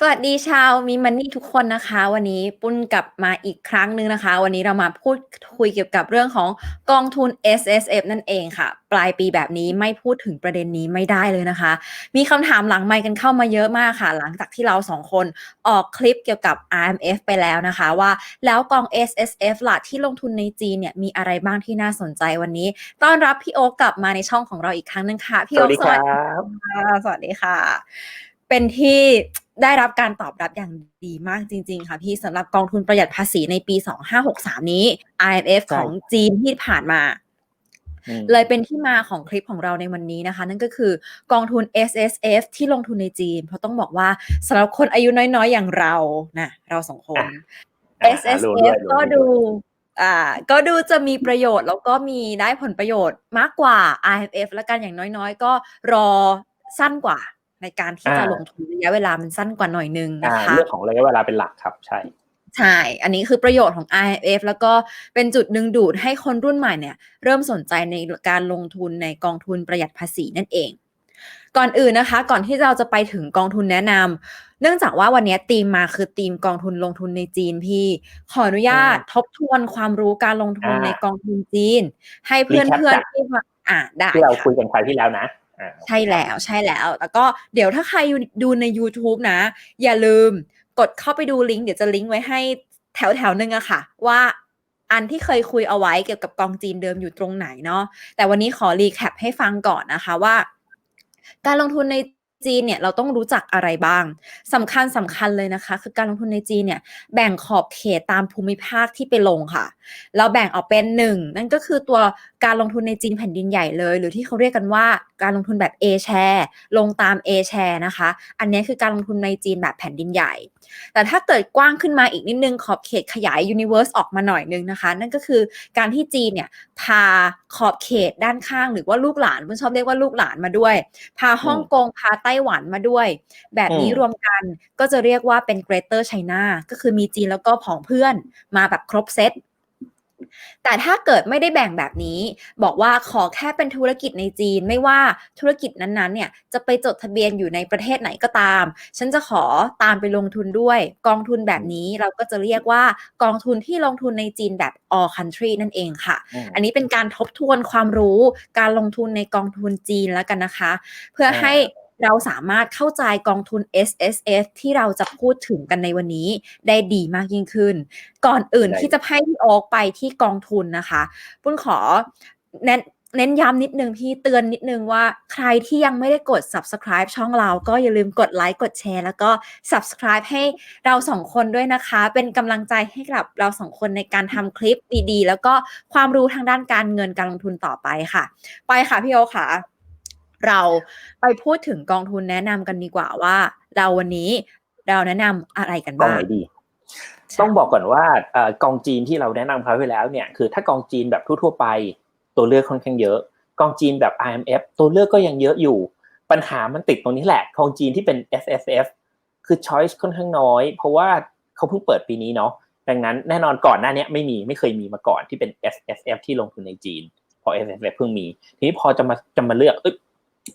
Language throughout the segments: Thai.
สวัสดีชาวมีมันนี่ทุกคนนะคะ วันนี้ปุ้นกลับมาอีกครั้งหนึ่งนะคะ วันนี้เรามาพูดคุยเกี่ยวกับเรื่องของกองทุน S S F นั่นเองค่ะ ปลายปีแบบนี้ไม่พูดถึงประเด็นนี้ไม่ได้เลยนะคะ มีคำถามหลังไมค์กันเข้ามาเยอะมากค่ะ หลังจากที่เราสองคนออกคลิปเกี่ยวกับ I M F ไปแล้วนะคะว่าแล้วกอง S S F ล่ะที่ลงทุนในจีนเนี่ยมีอะไรบ้างที่น่าสนใจวันนี้ ต้อนรับพี่โอ๊กกลับมาในช่องของเราอีกครั้งหนึงค่ะพี่สโอ๊วักสดีครับค่ะสวัสดีค่ะ เป็นที่ได้รับการตอบรับอย่างดีมากจริง ๆ ค่ะพี่สำหรับกองทุนประหยัดภาษีในปี 2563 นี้ IMF ใช่ของจีนที่ผ่านมาอืมเลยเป็นที่มาของคลิปของเราในวันนี้นะคะ นั่นก็คือกองทุน S S F ที่ลงทุนในจีน เพราะต้องบอกว่าสำหรับคนอายุน้อยๆ อย่างเรานะเราสองคนอะ S อะ S รู้ด้ว F ยรู้ก็ด้วยดูอ่าก็ดูจะมีประโยชน์แล้วก็มีได้ผลประโยชน์มากกว่า IMF และกันอย่างน้อยๆ ก็รอสั้นกว่า ในการที่จะอ่าลงทุนระยะเวลามันสั้นกว่าหน่อยนึงอ่านะคะเรื่องของระยะเวลาเป็นหลักครับใช่ใช่ อันนี้คือประโยชน์ของ IMF แล้วก็เป็นจุดดึงดูดให้คนรุ่นใหม่เนี่ย เริ่มสนใจในการลงทุนในกองทุนประหยัดภาษีนั่นเอง ก่อนอื่นนะคะ ก่อนที่เราจะไปถึงกองทุนแนะนำเนื่องจากว่าวันนี้ธีมมาคือธีมกองทุนลงทุนในจีนพี่ ขออนุญาตอืมทบทวนความรู้การลงทุนอ่าในกองทุนจีน ให้เพื่อน Recap เพื่อนจากที่มาอ่าได้ที่เราค่ะคุยกันคราวที่แล้วนะอ่า ใช่แล้วใช่แล้ว แล้วก็เดี๋ยวถ้าใครดูใน YouTube นะ อย่าลืมกดเข้าไปดูลิงก์เดี๋ยวจะลิงก์ไว้ให้แถวแถวนึงอะค่ะ ว่าอันที่เคยคุยเอาไว้เกี่ยวกับกองจีนเดิมอยู่ตรงไหนเนาะแต่วันนี้ขอรีแคปให้ฟังก่อนนะคะว่า การลงทุนใน จีนเนี่ยเราต้องรู้จักอะไรบ้างสำคัญสำคัญเลยนะคะ คือการลงทุนในจีนเนี่ยแบ่งขอบเขตตามภูมิภาคที่ไปลงค่ะเราแบ่งออกเป็นหนึ่งนั่นก็คือตัวการลงทุนในจีนแผ่นดินใหญ่เลย หรือที่เขาเรียกกันว่าการลงทุนแบบ A share ลงตาม A share นะคะ อันนี้คือการลงทุนในจีนแบบแผ่นดินใหญ่ แต่ถ้าเกิดกว้างขึ้นมาอีกนิดนึงขอบเขตขยาย universe ออกมาหน่อยนึงนะคะ นั่นก็คือการที่จีนเนี่ยพาขอบเขตด้านข้างหรือว่าลูกหลานมันชอบเรียกว่าลูกหลานมาด้วย พาฮ่องกงพาไต้หวันมาด้วย แบบนี้อืมรวมกันก็จะเรียกว่าเป็น Greater China ก็คือมีจีนแล้วก็ผองเพื่อนมาแบบครบเซตแต่ถ้าเกิดไม่ได้แบ่งแบบนี้ บอกว่าขอแค่เป็นธุรกิจในจีน ไม่ว่าธุรกิจนั้นๆเนี่ยจะไปจดทะเบียนอยู่ในประเทศไหนก็ตาม ฉันจะขอตามไปลงทุนด้วย กองทุนแบบนี้เราก็จะเรียกว่ากองทุนที่ลงทุนในจีนแบบ all country นั่นเองค่ะอืมอันนี้เป็นการทบทวนความรู้การลงทุนในกองทุนจีนแล้วกันนะคะ เพื่ออ่าให้ เราสามารถเข้าใจกองทุน S S F ที่เราจะพูดถึงกันในวันนี้ได้ดีมากยิ่งขึ้น ก่อนอื่นได้ที่จะให้พี่โอ๊กไปที่กองทุนนะคะปุ้นขอเน้นเน้นย้ำนิดนึงพี่เตือนนิดนึงว่าใครที่ยังไม่ได้กด subscribe ช่องเราก็อย่าลืมกดไลค์กดแชร์ แล้วก็ subscribe ให้เราสองคนด้วยนะคะ เป็นกำลังใจให้กับเราสองคนในการทำคลิปดีๆ แล้วก็ความรู้ทางด้านการเงินการลงทุนต่อไปค่ะ ไปค่ะพี่โอคค่ะ เราไปพูดถึงกองทุนแนะนำกันดีกว่าว่า เราวันนี้เราแนะนำอะไรกันกองบ้างไหนดีต้องบอกก่อนว่าเอ่อกองจีนที่เราแนะนำคราวที่แล้วเนี่ยคือถ้ากองจีนแบบทั่วๆไปตัวเลือกค่อนข้างเยอะ กองจีนแบบ IMF ตัวเลือกก็ยังเยอะอยู่ ปัญหามันติดตรงนี้แหละ กองจีนที่เป็น S S F คือ choice ค่อนข้างน้อย เพราะว่าเขาเพิ่งเปิดปีนี้เนาะดังนั้นแน่นอนก่อนหน้าเนี้ยไม่มีไม่เคยมีมาก่อนที่เป็น S S F ที่ลงทุนในจีนพอ S S F เพิ่งมี ทีนี้พอจะมาจะมาเลือกเอ้ย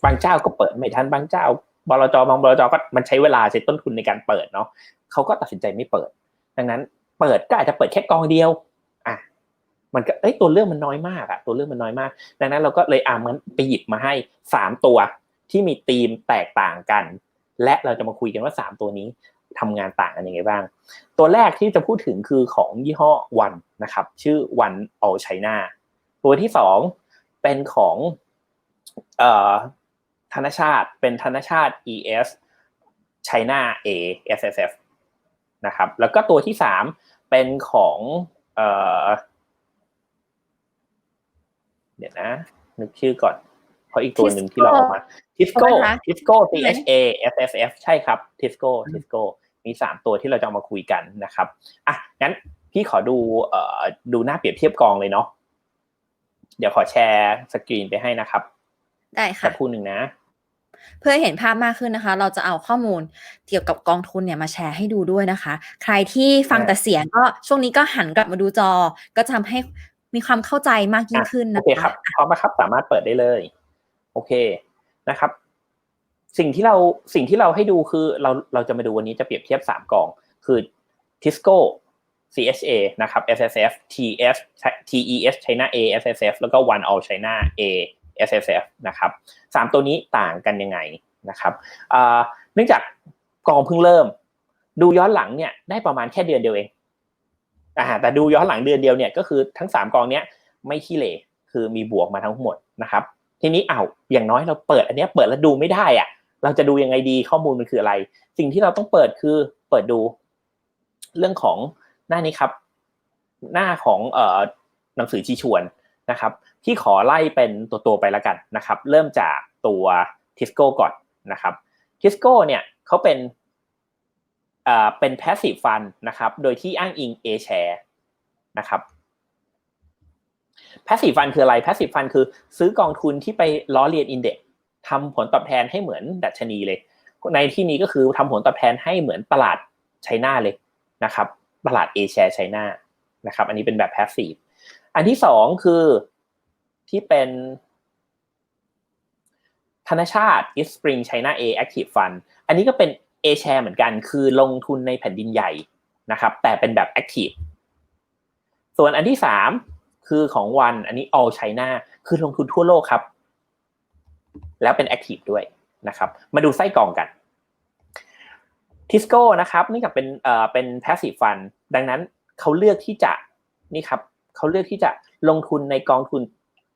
บางเจ้าก็เปิดไม่ทันบางเจ้าบลจบางบลจก็มันใช้เวลาใช้ต้นทุนในการเปิดเนาะเขาก็ตัดสินใจไม่เปิด ดังนั้น เปิดก็อาจจะเปิดแค่กองเดียวอะมันก็เอ้ยตัวเลือกมันน้อยมากอะตัวเลือกมันน้อยมาก ดังนั้นเราก็เลยอ่ามันไปหยิบมาให้สามตัวที่มีธีมแตกต่างกัน และเราจะมาคุยกันว่าสามตัวนี้ทำงานต่างกันยังไงบ้าง ตัวแรกที่จะพูดถึงคือของยี่ห้อวันนะครับ ชื่อวัน all China ตัวที่สองเป็นของเอ่อ ธนชาติเป็นธนชาติ ES China A SSF นะครับ แล้วก็ตัวที่สามเป็นของเอ่อเดี๋ยวนะ นึกชื่อก่อน เพราะอีกตัวหนึ่งที่เราออกมา Tisco ใช่ไหมคะ Tisco ใช่ไหม THA SSF ใช่ครับ Tisco Tisco มีสามตัวที่เราจะเอามาคุยกันนะครับ อะ งั้นพี่ขอดูเอ่อดูหน้าเปรียบเทียบกองเลยเนาะ เดี๋ยวขอแชร์สกรีนไปให้นะครับ ได้สัค่ะกครู่หนึ่งนะ เพื่อให้เห็นภาพมากขึ้นนะคะ เราจะเอาข้อมูลเกี่ยวกับกองทุนเนี่ยมาแชร์ให้ดูด้วยนะคะ ใครที่ฟังแต่เสียงก็ช่วงนี้ก็หันกลับมาดูจอ ก็จะทำให้มีความเข้าใจมากยิ่งขึ้นโอนะเคครับพร้อมนะครับสามารถเปิดได้เลย โอเคนะครับ สิ่งที่เราสิ่งที่เราให้ดูคือเราเราจะมาดูวันนี้จะเปรียบเทียบสามกอง คือ Tisco CHA นะครับ SSF TS TES China A SSF แล้วก็ One All China A SSF นะครับสามตัวนี้ต่างกันยังไงนะครับเนื่องจากกองเพิ่งเริ่ม ดูย้อนหลังเนี่ยได้ประมาณแค่เดือนเดียวเองอ่าแต่ดูย้อนหลังเดือนเดียวเนี่ยก็คือทั้งสามกองเนี้ยไม่ขี้เหร่คือมีบวกมาทั้งหมดนะครับทีนี้เอาอย่างน้อยเราเปิดอันนี้เปิดแล้วดูไม่ได้อะเราจะดูยังไงดีข้อมูลมันคืออะไร สิ่งที่เราต้องเปิดคือเปิดดู เรื่องของหน้านี้ครับ หน้าของเอ่อหนังสือชี้ชวน นะครับที่ขอไล่เป็นตัวตัวไปแล้วกันนะครับ เริ่มจากตัวทิสโก้ก่อนนะครับทิสโก้เนี่ยเขาเป็นอ่าเป็น passive fund นะครับโดยที่อ้างอิง A share นะครับ passive fund คืออะไร passive fund คือซื้อกองทุนที่ไปล้อเลียน index ทำผลตอบแทนให้เหมือนดัชนีเลย ในที่นี้ก็คือทำผลตอบแทนให้เหมือนตลาดไชน่าเลยนะครับ ตลาด A share ไชน่านะครับ อันนี้เป็นแบบ passive อันที่สองคือที่เป็นธนชาติ East Spring China A Active Fund อันนี้ก็เป็น A share เหมือนกันคือลงทุนในแผ่นดินใหญ่นะครับแต่เป็นแบบ Active ส่วนอันที่สามคือของวันอันนี้ All China คือลงทุนทั่วโลกครับ แล้วเป็น Active ด้วยนะครับ มาดูไส้กรองกันทิสโก้นะครับนี่กับเป็นเอ่อเป็น passive fund ดังนั้นเขาเลือกที่จะนี่ครับ เขาเลือกที่จะลงทุนในกองทุน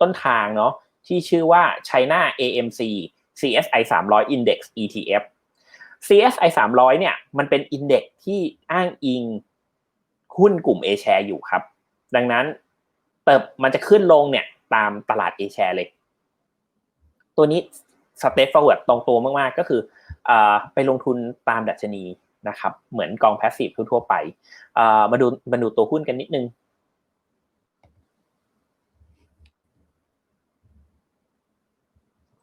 ต้นทางเนาะที่ชื่อว่า China AMC CSI 300 Index ETF CSI 300เนี่ยมันเป็น index ที่อ้างอิงหุ้นกลุ่ม A share อยู่ครับ ดังนั้นเติบมันจะขึ้นลงเนี่ยตามตลาด A share เลย ตัวนี้ step forward ตรงตัวมากๆ ก็คือไปลงทุนตามดัชนีนะครับ เหมือนกอง passive ทั่วๆไป มาดูมาดูตัวหุ้นกันนิดนึง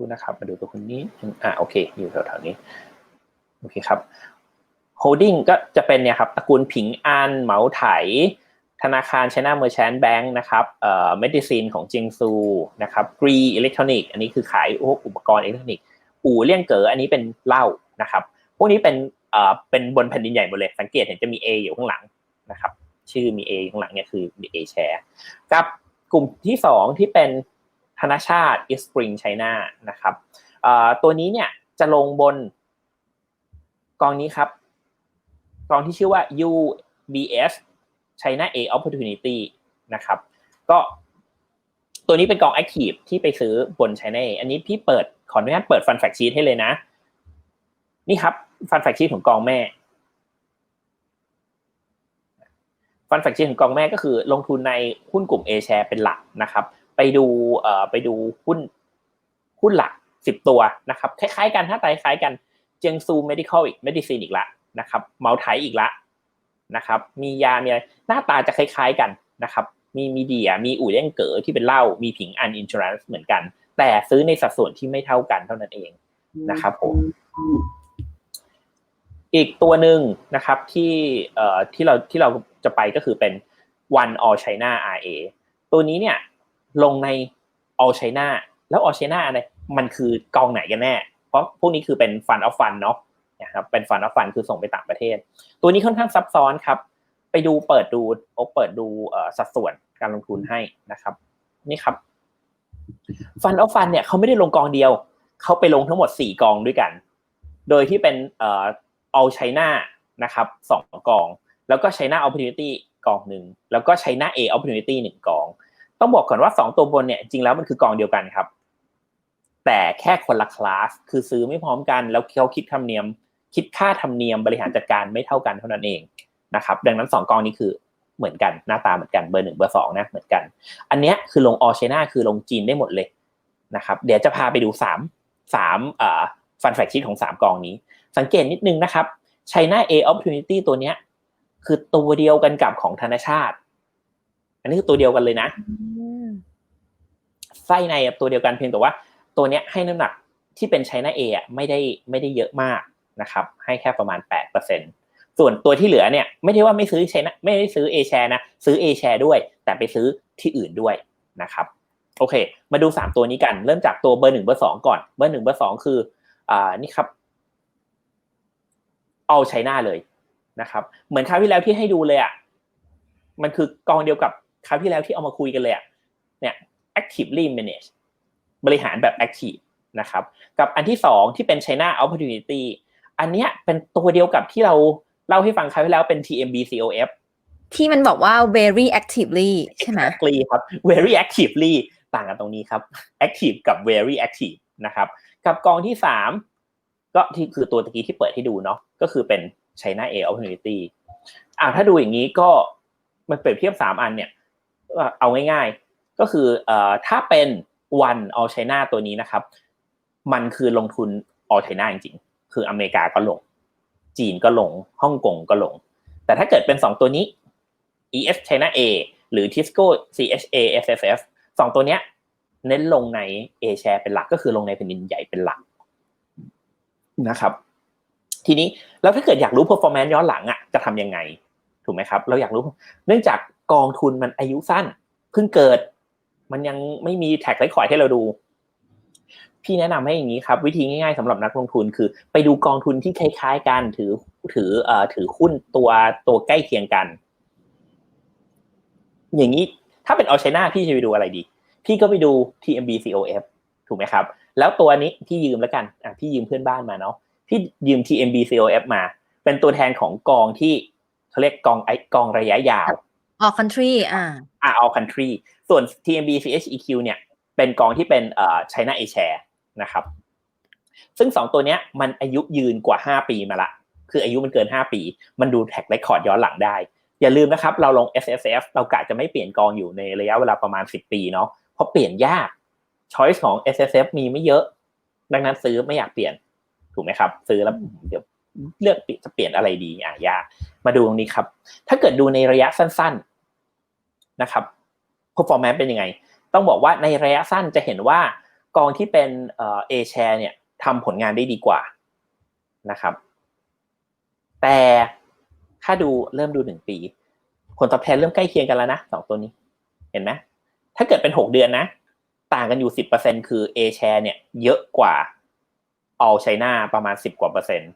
ดูนะครับ มาดูตัวหุ้นนี้อ่าโอเค อยู่แถวๆนี้โอเคครับ holding ก็จะเป็นเนี่ยครับตระกูลผิงอันเหมาไถ ธนาคาร China Merchant Bank นะครับเอ่อ medicine ของจิงซูนะครับกรีอิเล็กทรอนิกส์อันนี้คือขายพวกอุปกรณ์อิเล็กทรอนิกส์อู่เลี่ยงเก๋ออันนี้เป็นเหล้านะครับพวกนี้เป็นเอ่อเป็นบนแผ่นดินใหญ่หมดเลย สังเกตเห็นจะมี A อยู่ข้างหลังนะครับชื่อมี A ข้างหลังเนี่ยคือ A share กับกลุ่มที่สองที่เป็น ธนชาติ East Spring China นะครับตัวนี้เนี่ยจะลงบนกองนี้ครับ กองที่ชื่อว่า UBS China A Opportunity นะครับ ก็ตัวนี้เป็นกอง Active ที่ไปซื้อบน China A อันนี้พี่เปิดขออนุญาตเปิดฟันแฟกชีตให้เลยนะ นี่ครับฟันแฟกชีตของกองแม่ฟันแฟกชีตของกองแม่ก็คือลงทุนในหุ้นกลุ่ม A share เป็นหลักนะครับ ไปดูเอ่อไปดูหุ้นหุ้นหลักสิบตัวนะครับคล้ายๆกันถ้าไตคล้ายกันเจียงซู medical อีก medicine อีกละนะครับเมาไทยอีกละนะครับมียามีอะไรหน้าตาจะคล้ายๆกันนะครับมีมีเดียมีอู่เล่งเก๋อที่เป็นเหล้ามีผิงอันอินชูรันส์เหมือนกัน แต่ซื้อในสัดส่วนที่ไม่เท่ากันเท่านั้นเองนะครับผมอีกตัวหนึ่งนะครับที่เอ่อที่เราที่เราจะไปก็คือเป็น One All China RA ตัวนี้เนี่ย ลงใน All China แล้ว All China อะไรมันคือกองไหนกันแน่ เพราะพวกนี้คือเป็น Fund of Fund เนาะนะครับเป็น Fund of Fund คือส่งไปต่างประเทศ ตัวนี้ค่อนข้างซับซ้อนครับ ไปดูเปิดดูโอเปิดดูสัดส่วนการลงทุนให้นะครับ นี่ครับ Fund of Fund เนี่ยเขาไม่ได้ลงกองเดียว เขาไปลงทั้งหมด 4 กองด้วยกัน โดยที่เป็นเอ่อ All China นะครับสองกอง แล้วก็ China Opportunity กองหนึ่งแล้วก็ China A Opportunity หนึ่งกอง ต้องบอกก่อนว่า 2 ตัวบนเนี่ยจริงแล้วมันคือกองเดียวกันครับ แต่แค่คนละคลาสคือซื้อไม่พร้อมกัน แล้วเขาคิดธรรมเนียม คิดค่าธรรมเนียมบริหารจัดการไม่เท่ากันเท่านั้นเองนะครับ ดังนั้น 2 กองนี้คือเหมือนกันหน้าตาเหมือนกันเบอร์หนึ่งเบอร์สองนะเหมือนกัน อันเนี้ยคือลงออเชนาคือลงจีนได้หมดเลยนะครับ เดี๋ยวจะพาไปดู3 3เอ่อฟันแฟกชีตของ 3 กองนี้ สังเกตนิดนึงนะครับ China A Opportunity ตัวเนี้ยคือตัวเดียวกันกับของธนชาติ อันนี้คือตัวเดียวกันเลยนะ ไส้ในตัวเดียวกันเพียงแต่ว่า ตัวเนี้ยให้น้ำหนักที่เป็น China A อะไม่ได้ไม่ได้เยอะมากนะครับให้แค่ประมาณ 8%ส่วนตัวที่เหลือเนี่ยไม่ได้ว่าไม่ซื้อ China ไม่ได้ซื้อ A share นะซื้อ A share ด้วย แต่ไปซื้อที่อื่นด้วยนะครับโอเค มาดู 3 ตัวนี้กัน เริ่มจากตัวเบอร์1เบอร์2ก่อนเบอร์1เบอร์2คืออ่านี่ครับ all China เลยนะครับเหมือนคราวที่แล้วที่ให้ดูเลยอะมันคือกองเดียวกับคราวที่แล้วที่เอามาคุยกันเลยอะเนี่ย actively manage บริหารแบบ active นะครับกับอันที่สองที่เป็น China opportunity อันเนี้ยเป็นตัวเดียวกับที่เราเล่าให้ฟังคราวที่แล้วเป็น TMB COF ที่มันบอกว่า very actively ใช่ไหม exactly ครับ very actively ต่างกันตรงนี้ครับ active กับ very active นะครับ กับกองที่สามก็ที่คือตัวตะกี้ที่เปิดให้ดูเนาะก็คือเป็น China A opportunity อ่าถ้าดูอย่างนี้ก็มันเปรียบเทียบสามอันเนี่ยเอาง่ายๆ ก็คืออถ้าเป็น one all China ตัวนี้นะครับ มันคือลงทุน all China จริงๆ คืออเมริกาก็ลง จีนก็ลงฮ่องกงก็ลง แต่ถ้าเกิดเป็นสองตัวนี้ ES China A หรือ Tisco CHA SFF สองตัวเนี้ยเน้นลงใน A share เป็นหลักก็คือลงในแผ่นดินใหญ่เป็นหลักนะครับ ทีนี้แล้วถ้าเกิดอยากรู้ performance ย้อนหลังอะจะทำยังไง ถูกไหมครับ เราอยากรู้ เนื่องจากกองทุนมันอายุสั้น เพิ่งเกิด มันยังไม่มีแท็กไ e คอยให้เราดู พี่แนะนำให้อย่างนี้ครับ วิธีง่ายๆสำหรับนักลงทุนคือ ไปดูกองทุนที่คล้ายๆกันถือถือเอ่อถือหุ้นตัวตัวใกล้เคียงกัน อย่างนี้ถ้าเป็นออชไนพี่จะไปดูอะไรดี พี่ก็ไปดู TMB COF ถูกไหมครับ แล้วตัวนี้พี่ยืมแล้วกันอะพี่ยืมเพื่อนบ้านมาเนาะพี่ยืม TMB COF มา เป็นตัวแทนของกองที่เขาเรียกกองไอกองระยะยาว all country อ่าอ่า all country ส่วน TMB CHEQ เนี่ย เป็นกองที่เป็นเอ่อ China A share นะครับ ซึ่งสองตัวเนี้ยมันอายุยืนกว่าห้าปีมาละ คืออายุมันเกินห้าปี มันดูแท็กเรคคอร์ดย้อนหลังได้ อย่าลืมนะครับ เราลง S S F เรากะจะไม่เปลี่ยนกองอยู่ในระยะเวลาประมาณสิบปีเนาะ เพราะเปลี่ยนยาก ช้อยส์ของ S S F มีไม่เยอะ ดังนั้นซื้อไม่อยากเปลี่ยน ถูกไหมครับ ซื้อแล้วเดี๋ยวเลือกจะเปลี่ยนอะไรดีอะยาก มาดูตรงนี้ครับ ถ้าเกิดดูในระยะสั้นๆ นะครับ performance เป็นยังไง ต้องบอกว่าในระยะสั้นจะเห็นว่ากองที่เป็นเอ่อ A share เนี่ยทำผลงานได้ดีกว่านะครับ แต่ถ้าดูเริ่มดูหนึ่งปี ผลตอบแทนเริ่มใกล้เคียงกันแล้วนะสองตัวนี้ เห็นไหมถ้าเกิดเป็นหกเดือนนะ ต่างกันอยู่สิบเปอร์เซ็นคือ A share เนี่ยเยอะกว่า all China ประมาณสิบกว่าเปอร์เซ็นต์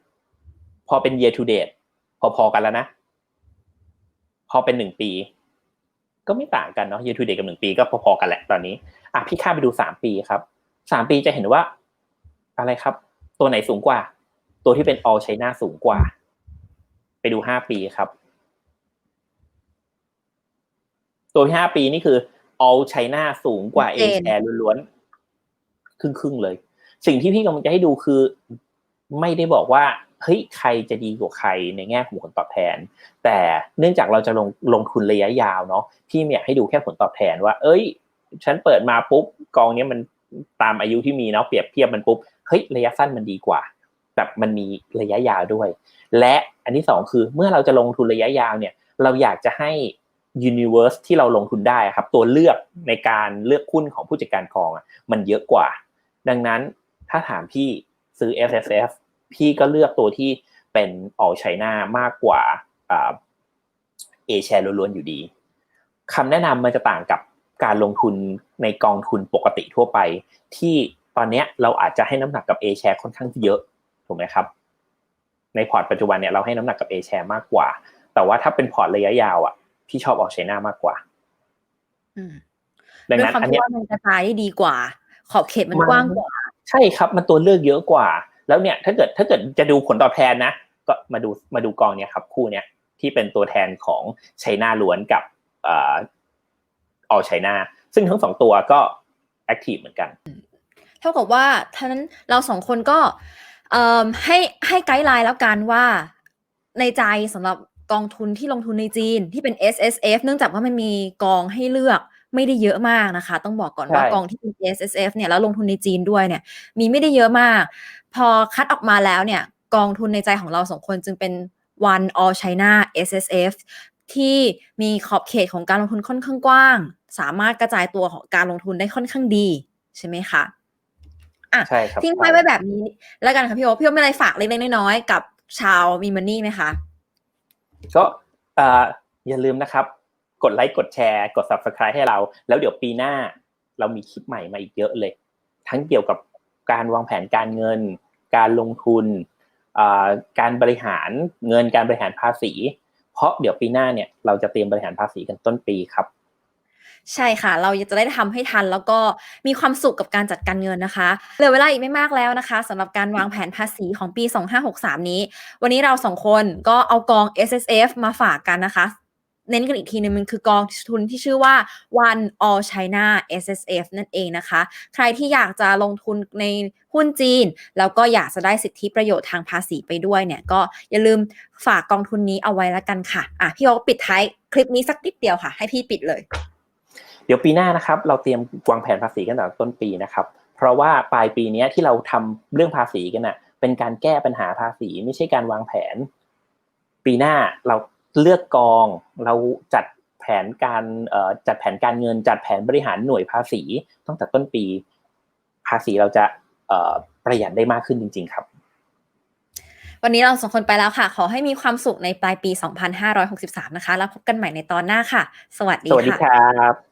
พอเป็น year to date พอๆกันแล้วนะ พอเป็นหนึ่งปี ก็ไม่ต่างกันเนาะ year to date กับหนึ่งปีก็พอๆกันแหละตอนนี้อะพี่ข้ามไปดูสามปีครับสามปีจะเห็นว่า อะไรครับ ตัวไหนสูงกว่า ตัวที่เป็น all China สูงกว่า ไปดูห้าปีครับ ตัวที่ห้าปีนี่คือ all China สูงกว่า A ชัดเจน share ล้วนๆครึ่งๆเลย สิ่งที่พี่กำลังจะให้ดูคือ ไม่ได้บอกว่า เฮ้ยใครจะดีกว่าใครในแง่ของผลตอบแทน แต่เนื่องจากเราจะลงลงทุนระยะยาวเนาะพี่ไม่อยากให้ดูแค่ผลตอบแทนว่า เอ้ย ฉันเปิดมาปุ๊บกองเนี้ยมันตามอายุที่มีเนาะเปรียบเทียบมันปุ๊บเฮ้ยระยะสั้นมันดีกว่าแบบมันมีระยะยาวด้วย และอันที่สองคือเมื่อเราจะลงทุนระยะยาวเนี่ย เราอยากจะให้ universe ที่เราลงทุนได้ครับ ตัวเลือกในการเลือกหุ้นของผู้จัดการกองอะมันเยอะกว่า ดังนั้นถ้าถามพี่ซื้อ S S F พี่ก็เลือกตัวที่เป็น all China มากกว่าอ่า A share ล้วนๆอยู่ดีคำแนะนำมันจะต่างกับการลงทุนในกองทุนปกติทั่วไป ที่ตอนเนี้ยเราอาจจะให้น้ำหนักกับ A share ค่อนข้างเยอะถูกไหมครับ ในพอร์ตปัจจุบันเนี่ยเราให้น้ำหนักกับ A share มากกว่า แต่ว่าถ้าเป็นพอร์ตระยะยาวอะพี่ชอบ all China มากกว่าอืมดังด้วยนั้นความอันที่เนี้ยว่ามันกระจายได้ดีกว่า ขอบเขตมันมันกว้างกว่า ใช่ครับ มันตัวเลือกเยอะกว่า แล้วเนี่ยถ้าเกิดถ้าเกิดจะดูผลตอบแทนนะ ก็มาดูมาดูกองเนี่ยครับ คู่เนี้ยที่เป็นตัวแทนของไชน่าล้วนกับเอ่อออไชน่าซึ่งทั้งสองตัวก็แอคทีฟเหมือนกัน เท่ากับว่าท่านั้นเราสองคนก็เอ่อให้ให้ไกด์ไลน์แล้วกันว่าในใจสำหรับกองทุนที่ลงทุนในจีนที่เป็น S S F เนื่องจากว่ามันมีกองให้เลือก ไม่ได้เยอะมากนะคะ ต้องบอกก่อนใช่ว่ากองที่เป็น S S F เนี่ยแล้วลงทุนในจีนด้วยเนี่ย มีไม่ได้เยอะมาก พอคัดออกมาแล้วเนี่ย กองทุนในใจของเราสองคนจึงเป็น One All China S S F ที่มีขอบเขตของการลงทุนค่อนข้างกว้าง สามารถกระจายตัวของการลงทุนได้ค่อนข้างดีใช่ไหมคะอะใช่ครับทิ้งไว้ไว้แบบนี้ แล้วกันค่ะพี่โอตพี่โอตมีอะไรฝากเล็กๆน้อยๆกับชาวมีมันนี่ไหมคะก็เอ่ออย่าลืมนะครับ กดไลค์กดแชร์ กด subscribe ให้เรา แล้วเดี๋ยวปีหน้าเรามีคลิปใหม่มาอีกเยอะเลย ทั้งเกี่ยวกับการวางแผนการเงิน การลงทุนการบริหารเงินการบริหารภาษี เพราะเดี๋ยวปีหน้าเนี่ยเราจะเตรียมบริหารภาษีกันต้นปีครับ ใช่ค่ะ เราจะได้ทำให้ทันแล้วก็มีความสุขกับการจัดการเงินนะคะเหลือเวลาอีกไม่มากแล้วนะคะสำหรับการวางแผนภาษีของปี 2563 นี้ วันนี้เราสองคนก็เอากอง S S F มาฝากกันนะคะ เน้นกันอีกทีนึงมันคือกองทุนที่ชื่อว่า One All China S S F นั่นเองนะคะ ใครที่อยากจะลงทุนในหุ้นจีน แล้วก็อยากจะได้สิทธิประโยชน์ทางภาษีไปด้วยเนี่ย ก็อย่าลืมฝากกองทุนนี้เอาไว้ล้วกันค่ะ อะ พี่โอ๊ปิดท้ายคลิปนี้สักนิดเดียวค่ะ ให้พี่ปิดเลย เดี๋ยวปีหน้านะครับ เราเตรียมวางแผนภาษีกันตั้งแต่ต้นปีนะครับ เพราะว่าปลายปีนี้ที่เราทำเรื่องภาษีกันน่ะเป็นการแก้ปัญหาภาษีไม่ใช่การวางแผน ปีหน้าเรา เลือกกอง เราจัดแผนการเอ่อจัดแผนการเงิน จัดแผนบริหารหน่วยภาษีตั้งแต่ต้นปี ภาษีเราจะเอ่อประหยัดได้มากขึ้นจริง ๆ ครับ วันนี้เราสองคนไปแล้วค่ะ ขอให้มีความสุขในปลายปี 2563 นะคะ แล้วพบกันใหม่ในตอนหน้าค่ะ สวัสดีสวัสดีค่ะครับ